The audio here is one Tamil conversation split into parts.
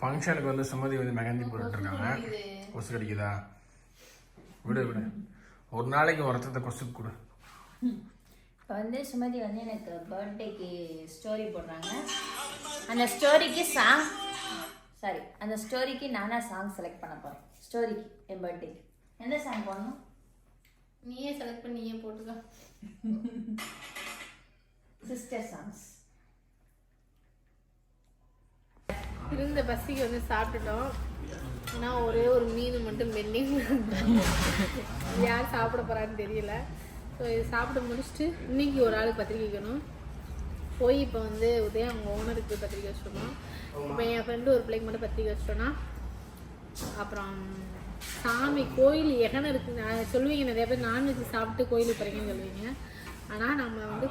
ஃபங்க்ஷனுக்கு வந்து சுமதி வந்து மெகந்தி போட்டுருக்காங்க கொசு கடிக்குதா? விடு விடு. ஒரு நாளைக்கு ஒருத்தத்தை கொசுக்கு கொடு. இப்போ வந்து சுமதி வந்து எனக்கு பர்த்டேக்கு ஸ்டோரி போடுறாங்க. அந்த ஸ்டோரிக்கு சாங் சாரி அந்த ஸ்டோரிக்கு நானா சாங் செலக்ட் பண்ண போகிறேன் ஸ்டோரிக்கு என் பர்த்டேக்கு எந்த சாங் போடணும்? நீயே செலக்ட் பண்ணி நீயே போட்டுக்கோ. சிஸ்டர் சாங்ஸ் இருந்த பசிக்கு வந்து சாப்பிட்டுட்டோம். ஆனால் ஒரே ஒரு மீன் மட்டும் பெண்டிங் யார் சாப்பிட போகிறான்னு தெரியல. ஸோ இது சாப்பிட முடிச்சுட்டு இன்னைக்கு ஒரு ஆளுக்கு பத்திரிக்கை வைக்கணும். போய் இப்போ வந்து உதயம் அவங்க ஓனருக்கு பத்திரிக்கை வச்சுருக்கோம் இப்போ என் ஃப்ரெண்டு ஒரு பிள்ளைக்கு மட்டும் பத்திரிக்கை வச்சிட்டோன்னா அப்புறம் சாமி கோயில் எகன இருக்குது நான் சொல்லுவீங்க நிறைய பேர் நான்வெஜ் சாப்பிட்டு கோயிலுக்கு போகிறீங்கன்னு சொல்லுவீங்க.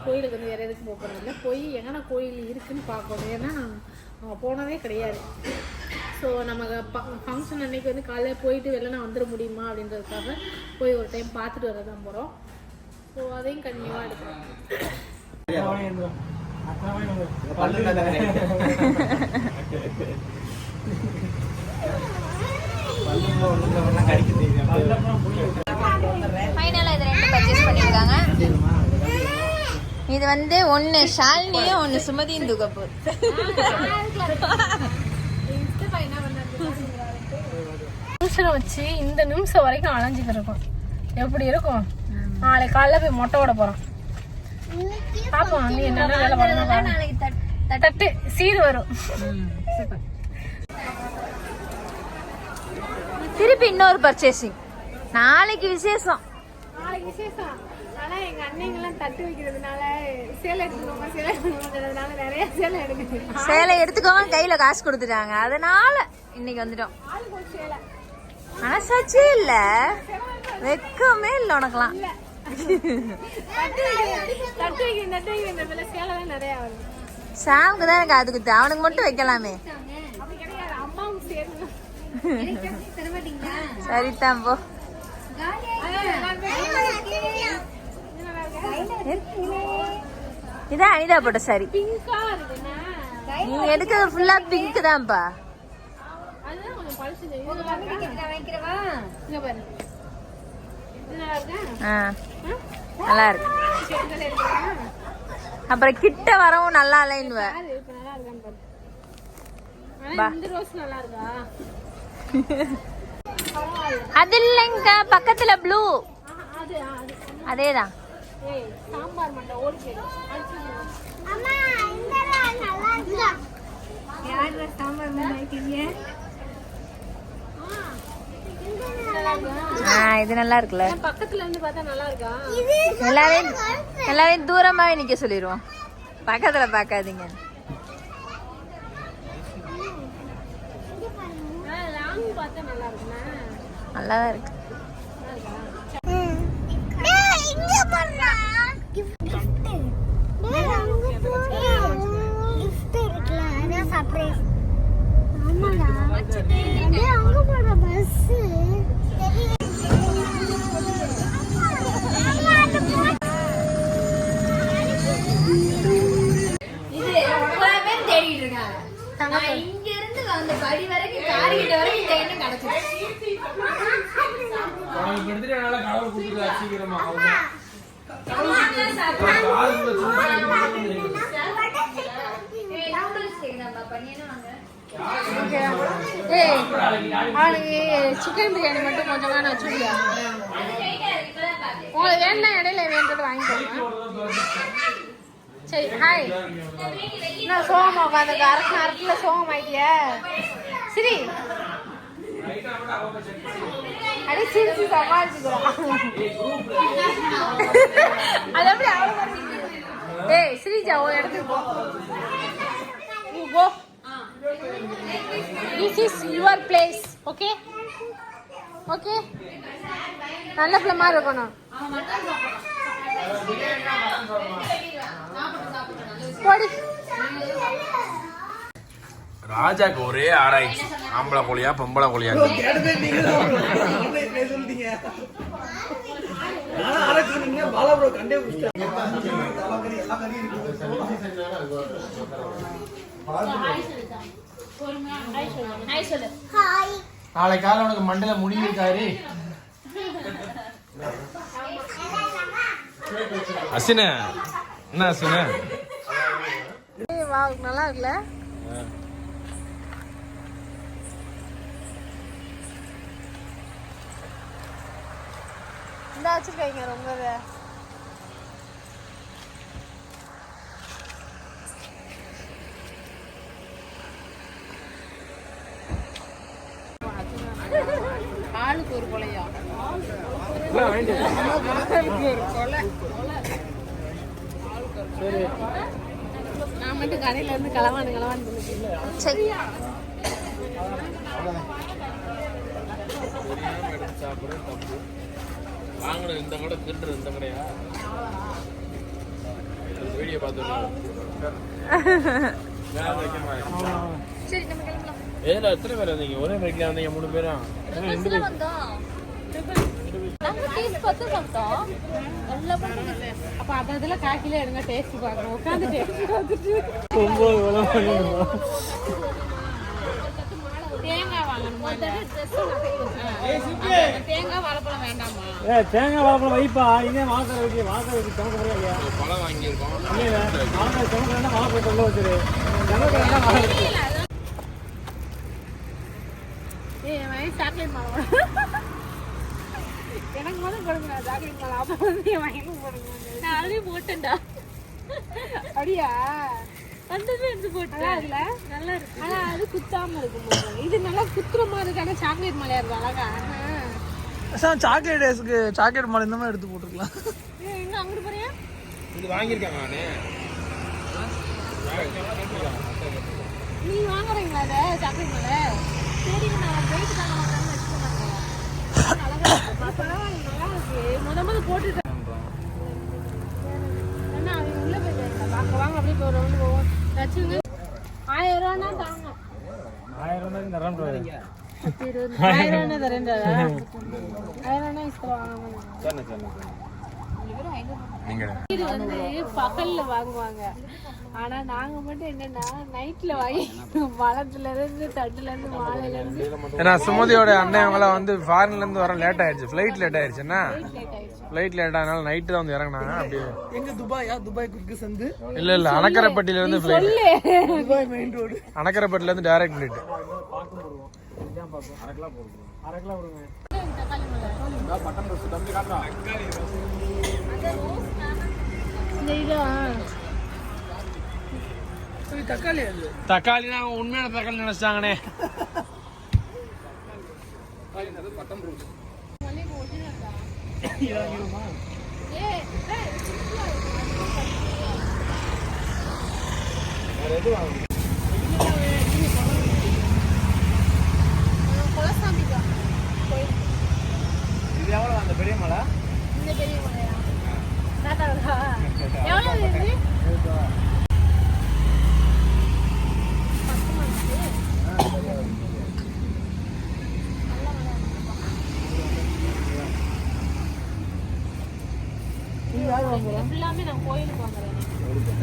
கோயிலுக்கு வந்து வேறு எதுக்கும் போக போகிறதில்ல போய் எங்கன கோயில் இருக்குன்னு பார்க்கணும். ஏன்னா நான் அங்கே போனதே கிடையாது. ஸோ நம்ம ஃபங்க்ஷன் அன்னைக்கு வந்து காலையில் போயிட்டு வெளில வந்துட முடியுமா அப்படின்றதுக்காக போய் ஒரு டைம் பார்த்துட்டு வர தான் போகிறோம் ஸோ அதையும் கண்டினியூவாக எடுக்கிறோம் ஃபைனலாக இது ரெண்டு பர்ச்சேஸ் பண்ணியிருக்காங்க இது வந்து ஒன்று ஷாலினியும் ஒன்று சுமதியும் துகப்பூர் நிமிஷம் வச்சு இந்த நிமிஷம் வரைக்கும் அலைஞ்சிட்டு இருக்கோம் எப்படி இருக்கும்? நாளை காலைல போய் மொட்டை விட போறோம். பாப்போம் நீ என்ன வேலை பண்ணணும் தட்டு சீர் வரும். திருப்பி இன்னொரு பர்ச்சேசிங் நாளைக்கு விசேஷம். நாளைக்கு விசேஷம். எங்க அண்ணங்கெல்லாம் தட்டு வைக்கிறதுனால சேலை எடுத்துக்கோங்க சேலை எடுத்துக்கோங்கிறதுனால நிறைய சேலை எடுக்குது சேலை எடுத்துக்கோங்க கையில காசு கொடுத்துட்டாங்க. அதனால இன்னைக்கு வந்துட்டோம். மனசாச்சே இல்ல. வெக்கமே இல்ல உனக்கெல்லாம். சாமுக்கு தான் எனக்கு அது குத்து அவனுக்கு மட்டும் வைக்கலாமே. சரிதான் போ. இதான் அனிதா போட்ட சாரி நீங்க எடுக்கிறது ஃபுல்லா பிங்க் தான்ப்பா. நல்லா இருக்கு. அப்புறம் கிட்ட வரவும் நல்லா இல்லைன்னு அது இல்லைங்க பக்கத்துல ப்ளூ அதேதான். சாம்பார் மண்டை ஓடி போயிடும். யார் சாம்பார் மண்டை வைக்கிறீங்க இது நல்லா இருக்குல்ல. பக்கத்துல இருந்து பார்த்தா நல்லா இருக்கா? எல்லாரையும் எல்லாரையும் தூரமாவே நிக்க சொல்லிடுவோம் பக்கத்துல பார்க்காதீங்க. லாங் பார்த்தா நல்லா இருக்குண்ணா நல்லா தான் இருக்கு இது ரொம்ப பேர் தேடிட்டு இருக்காங்க நான் இங்க இருந்து அந்த படி வரைக்கும் காரிக்கிட்ட வரைக்கும் இந்த எண்ணம் கடவுள் கொடுத்துருக்கா சீக்கிரமா ஏய் அவனுக்கு சிக்கன் பிரியாணி மட்டும் கொஞ்சமா நான் வச்சுருக்கியா உங்களுக்கு வேணா இடையில வேண்டது வாங்கிக்கோங்க சரி ஹாய் நான் சோகமா உட்காந்து அரசு சோகம் சரி. அடி சிரிச்சு சமாளிச்சுக்கிறோம் அது எப்படி அவ்வளோ ஏய் ஸ்ரீஜா ஒரு இடத்துக்கு போ. This is your place. Okay? Okay? நல்ல பிள்ளை இருக்கணும். ராஜாக்கு ஒரே ஆராய்ச்சி. ஆம்பளை கோழியா பொம்பளை கோழியா ஹாய் சொல்லு நாளை காலை உனக்கு மண்டல முடிவு இருக்காரு அசின என்ன அசின? நல்லா இருக்குல்ல? இந்த வச்சிருக்கீங்க ரொம்ப இதை. ஆளுக்கு ஒரு கொலையா ஆளுக்கு ஒரு கொலை நான் மட்டும் கடையில இருந்து சொல்லிட்டு சரி. வாங்கணும் இந்த கடை திருட்டு இந்த கடையா? வீடியோ சரி நம்ம கிளம்பலாம். எத்தனை பேர் வந்தீங்க? ஒரே பைக்ல வந்தீங்க மூணு பேரும் பஸ்ல வந்தோம். நம்ம டேஸ்ட் பார்த்து சாப்பிட்டோம். நல்லா பண்ணுது அப்ப அது அதுல காக்கில எடுங்க டேஸ்ட் டேஸ்ட் பார்த்துட்டு தேங்காய் வாங்கணுமா. தேங்காய் வாழைப்பழம் வேண்டாமா? ஏ தேங்காய் வாழைப்பழம் வைப்பா. இங்கே வாழை வைக்க வாழை வைக்க சமக்க இல்லையா பழம் வாங்கியிருக்கோம். இல்லையா வாழை சமக்க வேண்டாம் வாழைப்பழம் உள்ள வச்சிரு. சமக்க வேண்டாம் வாழை வச்சிரு. ஏய் என் வயசு சாக்லேட் மாலை எனக்கு முதல் கொடுங்க சாக்லேட் மாலை அப்போ வந்து போடுங்க நான் ஆல்ரெடி போட்டேன்டா. அப்படியா? வந்தது எடுத்து போட்டேன். அதுல நல்லா இருக்கு. ஆனா அது குத்தாம இருக்கும். இது நல்லா குத்துற மாதிரி சாக்லேட் மலையா இருக்கும் அழகா? சார் சாக்லேட் டேஸ்க்கு சாக்லேட் மாலை இந்த மாதிரி எடுத்து போட்டுருக்கலாம். ஏய், இன்னும் அங்கிட்டு போறியா? இது வாங்கியிருக்காங்க நானு. நீ வாங்குறீங்களா அதை சாக்லேட் மலை? சரி நான் போயிட்டு தாங்க மாட்டேன்னு வச்சுக்கோங்க அழகா இருக்கு. பரவாயில்ல, நல்லா இருக்கு முத முத போட்டுட்டேன் அவன் உள்ள போயிட்டு வாங்க வாங்க அப்படியே போய் ரவுண்டு போவோம். ஆயிரம் ரூபானா தாங்க. ஆயிரம் ரூபாய் இந்த ஆயிரம் ரூபானா தரேன்டா. ஆயிரம் ரூபானா இஸ்திரம் வாங்க. இது வந்து பகல்ல வாங்குவாங்க. ஆனா நாங்க மட்டும் என்னன்னா நைட்ல வாங்கி பழத்துல இருந்து தட்டுல இருந்து மாலையில இருந்து. ஏன்னா சுமதியோட அண்ணன் அவங்களாம் வந்து ஃபாரின்ல இருந்து வர லேட் ஆயிடுச்சு. ஃபிளைட் லேட் ஆயிடுச்சுன்னா ஃபிளைட் லேட் ஆனால நைட்டு தான் வந்து இறங்குனாங்க. அப்படியே எங்க துபாயா? துபாய் குறுக்கு சந்து? இல்ல இல்ல. அணக்கரைப்பட்டியில இருந்து ஃபிளைட் சொல்லு. துபாய் மெயின் ரோடு அணக்கரைப்பட்டில இருந்து டைரக்ட் ஃபிளைட் அரை கிலோ போடுவோம் அரை கிலோ இதா தக்காளி தக்காளி தான் உண்மையான தக்காளி நினைச்சாங்கண்ணே. குலசாமி தான் கோயில் இது எவ்வளோ அந்த பெரிய மலை இந்த பெரிய மலையா நாட்டாளா எவ்வளவு இது பத்து மணிக்கு எல்லாமே நான் கோயிலுக்கு வாங்குறேன் இப்போ இதுலேயே நம்ம ரெண்டு மா எங்க தாத்தாவுக்கு மாலை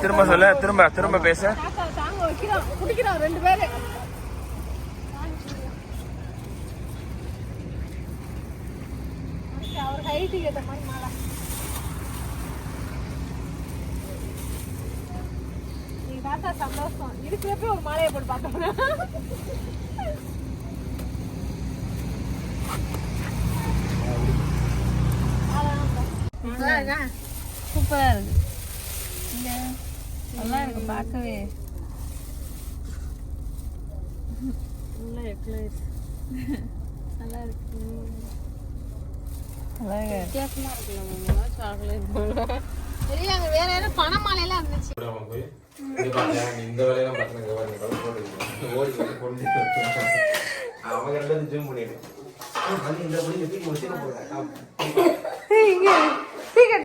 திரும்ப சொல்ல திரும்ப திரும்ப பேச ரெண்டு பேரு அவர் ஹைட்டுக்கு ஏற்ற மாதிரி மாலை நீ தாத்தா சந்தோஷம் இருக்கிறப்ப ஒரு மாலையை போட்டு பார்த்தோம்னா சூப்பரா இருக்கு இங்க நல்லா இருக்கு பார்க்கவே நல்லா எக்லைஸ் நல்லா இருக்கு வித்தியாசமா இருக்குல்ல சாக்லேட் தெரியாங்க வேற யாரும் பண மாலையெல்லாம் இருந்துச்சு இந்த வேலையெல்லாம் அவங்க ரெண்டு ஜூம் பண்ணிடு. இந்த